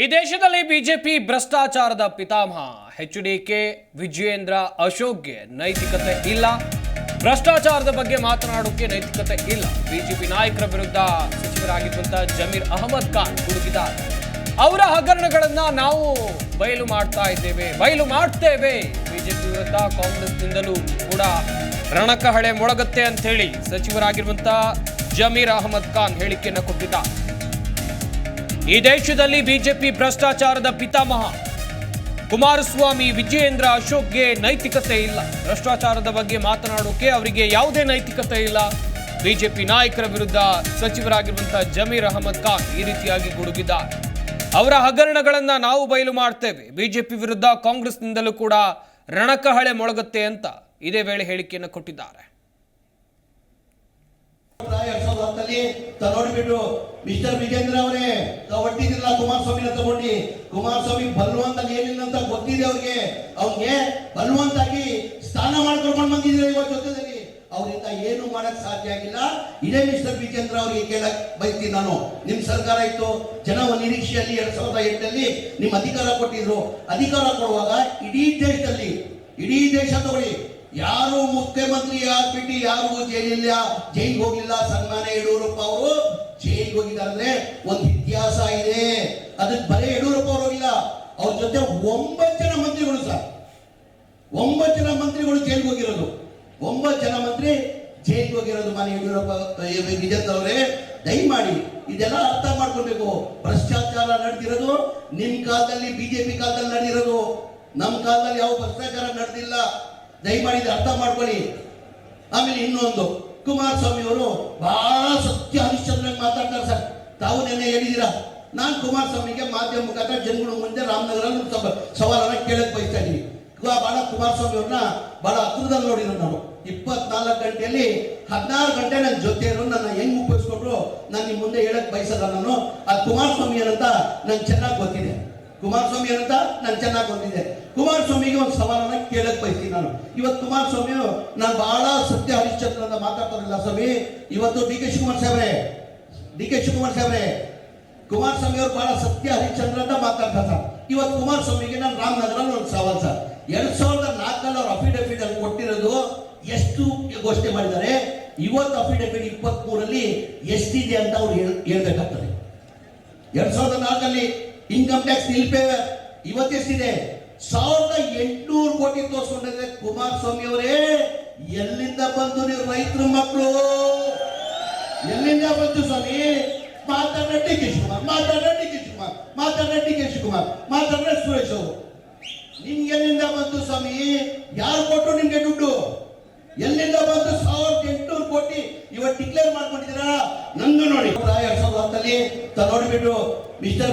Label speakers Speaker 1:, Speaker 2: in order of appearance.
Speaker 1: ಈ ದೇಶದಲ್ಲಿ ಬಿಜೆಪಿ ಭ್ರಷ್ಟಾಚಾರದ ಪಿತಾಮಹ. ಎಚ್ ಡಿ ಕೆ ವಿಜಯೇಂದ್ರ ಅಶೋಕ್ಗೆ ನೈತಿಕತೆ ಇಲ್ಲ. ಭ್ರಷ್ಟಾಚಾರದ ಬಗ್ಗೆ ಮಾತನಾಡೋಕೆ ನೈತಿಕತೆ ಇಲ್ಲ. ಬಿಜೆಪಿ ನಾಯಕರ ವಿರುದ್ಧ ಸಚಿವರಾಗಿರುವಂತಹ ಜಮೀರ್ ಅಹಮದ್ ಖಾನ್ ಗುಡುಗಿದ್ದಾರೆ. ಅವರ ಹಗರಣಗಳನ್ನ ನಾವು ಬಯಲು ಮಾಡ್ತಾ ಇದ್ದೇವೆ, ಬಯಲು ಮಾಡ್ತೇವೆ. ಬಿಜೆಪಿ ವಿರುದ್ಧ ಕಾಂಗ್ರೆಸ್ನಿಂದಲೂ ಕೂಡ ರಣಕಹಳೆ ಮೊಳಗತ್ತೆ ಅಂತ ಹೇಳಿ ಸಚಿವರಾಗಿರುವಂತಹ ಜಮೀರ್ ಅಹಮದ್ ಖಾನ್ ಹೇಳಿಕೆಯನ್ನು ಕೊಟ್ಟಿದ್ದಾರೆ. ಈ ದೇಶದಲ್ಲಿ ಬಿಜೆಪಿ ಭ್ರಷ್ಟಾಚಾರದ ಪಿತಾಮಹ. ಕುಮಾರಸ್ವಾಮಿ, ವಿಜಯೇಂದ್ರ ಅಶೋಕ್ಗೆ ನೈತಿಕತೆ ಇಲ್ಲ. ಭ್ರಷ್ಟಾಚಾರದ ಬಗ್ಗೆ ಮಾತನಾಡೋಕೆ ಅವರಿಗೆ ಯಾವುದೇ ನೈತಿಕತೆ ಇಲ್ಲ. ಬಿಜೆಪಿ ನಾಯಕರ ವಿರುದ್ಧ ಸಚಿವರಾಗಿರುವಂತಹ ಜಮೀರ್ ಅಹಮದ್ ಖಾನ್ ಈ ರೀತಿಯಾಗಿ ಗುಡುಗಿದ್ದಾರೆ. ಅವರ ಹಗರಣಗಳನ್ನು ನಾವು ಬಯಲು ಮಾಡ್ತೇವೆ. ಬಿಜೆಪಿ ವಿರುದ್ಧ ಕಾಂಗ್ರೆಸ್ನಿಂದಲೂ ಕೂಡ ರಣಕಹಳೆ ಮೊಳಗುತ್ತೆ ಅಂತ ಇದೇ ವೇಳೆ ಹೇಳಿಕೆಯನ್ನು ಕೊಟ್ಟಿದ್ದಾರೆ.
Speaker 2: ಎರಡ್ ಸಾವಿರದ ಹತ್ತಲ್ಲಿ ತ ನೋಡ್ಬಿಟ್ಟು ಮಿಸ್ಟರ್ ವಿಜೇಂದ್ರ ಅವರೇ, ತಾವ್ ಹೊಟ್ಟಿದ್ರಲ್ಲ ಕುಮಾರಸ್ವಾಮಿನ ತಗೊಂಡು. ಕುಮಾರಸ್ವಾಮಿ ಬಲ್ವಂತ ಏನಿಲ್ಲ ಅಂತ ಗೊತ್ತಿದೆ ಅವ್ರಿಗೆ. ಅವ್ನಿಗೆ ಬಲ್ವಂತಾಗಿ ಸ್ನಾನ ಮಾಡ್ಕೊಂಡು ಬಂದಿದ್ರು ಇವತ್ತು ಜೊತೆದಲ್ಲಿ ಅವರಿಂದ ಏನು ಮಾಡಕ್ ಸಾಧ್ಯ ಆಗಿಲ್ಲ. ಇದೇ ಮಿಸ್ಟರ್ ವಿಜೇಂದ್ರ ಅವರಿಗೆ ಕೇಳಕ್ ಬಯಸ್ತೀನಿ ನಾನು. ನಿಮ್ ಸರ್ಕಾರ ಇತ್ತು, ಜನ ನಿರೀಕ್ಷೆಯಲ್ಲಿ ಎರಡ್ ಸಾವಿರದ ಎಂಟಲ್ಲಿ ನಿಮ್ ಅಧಿಕಾರ ಕೊಟ್ಟಿದ್ರು. ಅಧಿಕಾರ ಕೊಡುವಾಗ ಇಡೀ ದೇಶದಲ್ಲಿ, ಇಡೀ ದೇಶ ತಗೊಳ್ಳಿ. ಯಾರು ಮುಖ್ಯಮಂತ್ರಿ ಆಗ್ಬಿಟ್ಟು ಯಾರು ಜೈಲಿಲ್ಲ, ಜೈಲಿಗೆ ಹೋಗ್ಲಿಲ್ಲ ಸನ್ಮಾನ ಯಡಿಯೂರಪ್ಪ ಅವರು? ಜೈಲಿಗೆ ಹೋಗಿದ್ದಾರೆ ಒಂದು ಇತಿಹಾಸ ಇದೆ. ಅದಕ್ಕೆ ಬರೀ ಯಡಿಯೂರಪ್ಪ ಅವರು ಹೋಗಿಲ್ಲ. ಅವ್ರ ಜೊತೆ ಒಂಬತ್ತು ಜನ ಮಂತ್ರಿಗಳು ಸರ್. ಒಂಬತ್ತು ಜನ ಮಂತ್ರಿಗಳು ಜೈಲಿಗೆ ಹೋಗಿರೋದು. ಒಂಬತ್ತು ಜನ ಮಂತ್ರಿ ಜೈಲಿಗೆ ಹೋಗಿರೋದು ಮಾನ್ಯ ಯಡಿಯೂರಪ್ಪ ವಿಜೇಂದ್ರ ಅವರೇ. ದಯಮಾಡಿ ಇದೆಲ್ಲ ಅರ್ಥ ಮಾಡ್ಕೊಳ್ಬೇಕು. ಭ್ರಷ್ಟಾಚಾರ ನಡೆದಿರೋದು ನಿಮ್ ಕಾಲದಲ್ಲಿ, ಬಿಜೆಪಿ ಕಾಲದಲ್ಲಿ ನಡೆದಿರೋದು. ನಮ್ಮ ಕಾಲದಲ್ಲಿ ಯಾವ ಭ್ರಷ್ಟಾಚಾರ ನಡೆದಿಲ್ಲ. ದಯಮಾಡಿ ಅರ್ಥ ಮಾಡ್ಕೊಳ್ಳಿ. ಆಮೇಲೆ ಇನ್ನೊಂದು, ಕುಮಾರಸ್ವಾಮಿ ಅವರು ಬಹಳ ಸತ್ಯ ಹರಿಶ್ಚಂದ್ರ ಮಾತಾಡ್ತಾರೆ ಸರ್. ತಾವು ನೆನ್ನೆ ಹೇಳಿದ್ದೀರಾ? ನಾನು ಕುಮಾರಸ್ವಾಮಿಗೆ ಮಾಧ್ಯಮ ಮುಖಾಂತರ ಜನಗಳ ಮುಂದೆ ರಾಮನಗರ ಸವಾಲನ್ನ ಕೇಳಕ್ ಬಯಸ್ತಾ ಇದ್ದೀನಿ. ಬಹಳ ಕುಮಾರಸ್ವಾಮಿ ಅವ್ರನ್ನ ಬಹಳ ಹತ್ರದಲ್ಲಿ ನೋಡಿದ್ರು ನಾನು. ಇಪ್ಪತ್ನಾಲ್ಕು ಗಂಟೆಯಲ್ಲಿ ಹದಿನಾರು ಗಂಟೆ ನನ್ನ ಜೊತೆ ನನ್ನ ಹೆಂಗ್ ಉಪಯೋಗಿಸ್ಕೊಂಡ್ರು ನಾನು ನಿಮ್ಮ ಮುಂದೆ ಹೇಳಕ್ ಬಯಸಲ್ಲ ನಾನು. ಅದು ಕುಮಾರಸ್ವಾಮಿ ಏನಂತ ನಂಗೆ ಚೆನ್ನಾಗಿ ಗೊತ್ತಿದೆ. ಕುಮಾರಸ್ವಾಮಿ ಏನಂತ ನಾನು ಚೆನ್ನಾಗಿ ಗೊತ್ತಿದೆ ಕುಮಾರಸ್ವಾಮಿಗೆ ಒಂದು ಸವಾಲನ್ನ ಕೇಳಕ್ ಬಯಸ್ತೀನಿ ನಾನು. ಇವತ್ತು ಕುಮಾರಸ್ವಾಮಿ ನಾನು ಬಹಳ ಸತ್ಯ ಹರಿಶ್ಚಂದ್ರ ಅಂತ ಮಾತಾಡ್ತಾರಲ್ಲ ಸ್ವಾಮಿ, ಇವತ್ತು ಡಿ ಕೆ ಶಿವಕುಮಾರ್ ಸಾಹೇಬ್ರೆ, ಡಿ ಕೆ ಶಿವಕುಮಾರ್ ಸಾಹೇಬ್ರೆ, ಕುಮಾರಸ್ವಾಮಿ ಅವರು ಬಹಳ ಸತ್ಯ ಹರಿಶ್ಚಂದ್ರ ಅಂತ ಮಾತಾಡ್ತಾರೆ ಸರ್. ಇವತ್ತು ಕುಮಾರಸ್ವಾಮಿಗೆ ನಾನು ರಾಮನಗರ ಒಂದು ಸವಾಲ್ ಸರ್. ಎರಡ್ ಸಾವಿರದ ನಾಲ್ಕಲ್ಲಿ ಅವ್ರು ಅಫಿಡವಿಟ್ ಅಲ್ಲಿ ಕೊಟ್ಟಿರೋದು ಎಷ್ಟು ಘೋಷಣೆ ಮಾಡಿದ್ದಾರೆ? ಇವತ್ತು ಅಫಿಡವಿಟ್ ಇಪ್ಪತ್ತ್ ಮೂರಲ್ಲಿ ಎಷ್ಟಿದೆ ಅಂತ ಅವ್ರು ಹೇಳ್- ಹೇಳ್ಬೇಕಾಗ್ತದೆ. ಎರಡ್ ಸಾವಿರದ ನಾಲ್ಕಲ್ಲಿ ಇನ್ಕಮ್ ಟ್ಯಾಕ್ಸ್ ನಿಲ್ಪೇ ಇವತ್ತೆಷ್ಟಿದೆ ಸಾವಿರದ ಎಂಟುನೂರು ಕೋಟಿ ತೋರಿಸ್ಕೊಂಡಿದ್ರೆ ಕುಮಾರಸ್ವಾಮಿ ಅವರೇ. ಎಲ್ಲಿಂದ ಬಂತು ನೀವು ರೈತರ ಮಕ್ಕಳು? ಎಲ್ಲಿಂದ ಬಂತು ಸ್ವಾಮಿ? ಮಾತಾಡ ಡಿ ಕೆ ಶಿವಕುಮಾರ್ ಮಾತಾಡ ಡಿ ಕೆ ಶಿವಕುಮಾರ್ ಮಾತಾಡ ಡಿ ಸುರೇಶ್ ಅವರು. ನಿಮ್ಗೆ ಎಲ್ಲಿಂದ ಬಂತು ಸ್ವಾಮಿ? ಯಾರು ಕೊಟ್ಟರು ನಿಮ್ಗೆ ದುಡ್ಡು? ಎಲ್ಲಿಂದ ಬಂತು ಸಾವಿರದ ಎಂಟುನೂರು ಕೋಟಿ? ಇವತ್ತು ಡಿಕ್ಲೇರ್ ಮಾಡ್ಕೊಂಡಿದ್ದೀರಾ? ನಂದು ನೋಡಿ. ಎರಡ್ ಸಾವಿರದ ಹತ್ತಲ್ಲಿ ತ ನೋಡ್ಬಿಟ್ಟು ಮಿಸ್ಟರ್